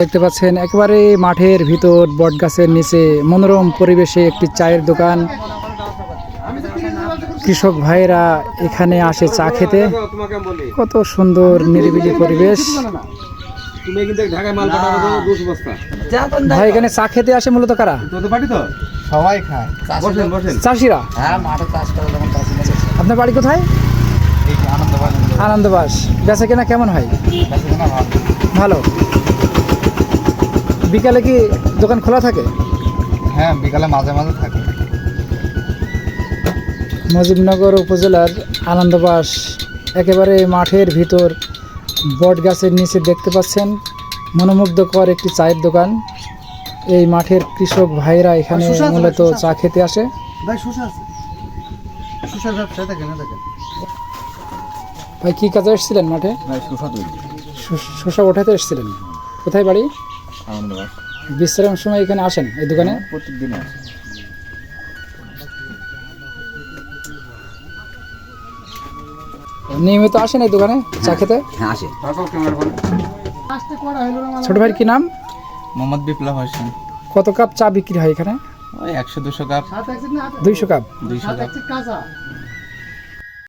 দেখতে পাচ্ছেন একেবারে মাঠের ভিতর বট গাছের নিচে মনোরম পরিবেশে একটি চায়ের দোকান। কৃষক ভাইরা এখানে আসে চা খেতে। কত সুন্দর নিরিবিলি পরিবেশ। ভাই এখানে চা খেতে আসে মূলত কারা? সবাই খায়। চাষিরা? হ্যাঁ আপনার বাড়ি কোথায়? আনন্দবাস। বেচা কেনা কেমন হয়? ভালো। বিকালে কি দোকান খোলা থাকে? হ্যাঁ বিকালে মাঝে মাঝে থাকে। মুজিবনগর উপজেলার আনন্দবাস একেবারে মাঠের ভিতর বট গাছের নিচে দেখতে পাচ্ছেন মনোমুগ্ধকর একটি চায়ের দোকান। এই মাঠের কৃষক ভাইরা এখানে মূলত চা খেতে আসে। ভাই কী কাজে এসেছিলেন মাঠে? ভাই শসা ওঠাতে এসেছিলেন। কোথায় বাড়ি? বিশ্রাম সময় এখানে আসেন এই দোকানে? প্রত্যেক দিন নিয়মিত আসেন এই দোকানে চা খেতে? হ্যাঁ আসে। ফোন ছোট ভাইয়ের কি নাম? মোহাম্মদ বিপ্লব হোসেন। কত কাপ চা বিক্রি হয় এখানে? ওই একশো দুশো কাপ। দুইশো কাপ। দুইশো কাপ।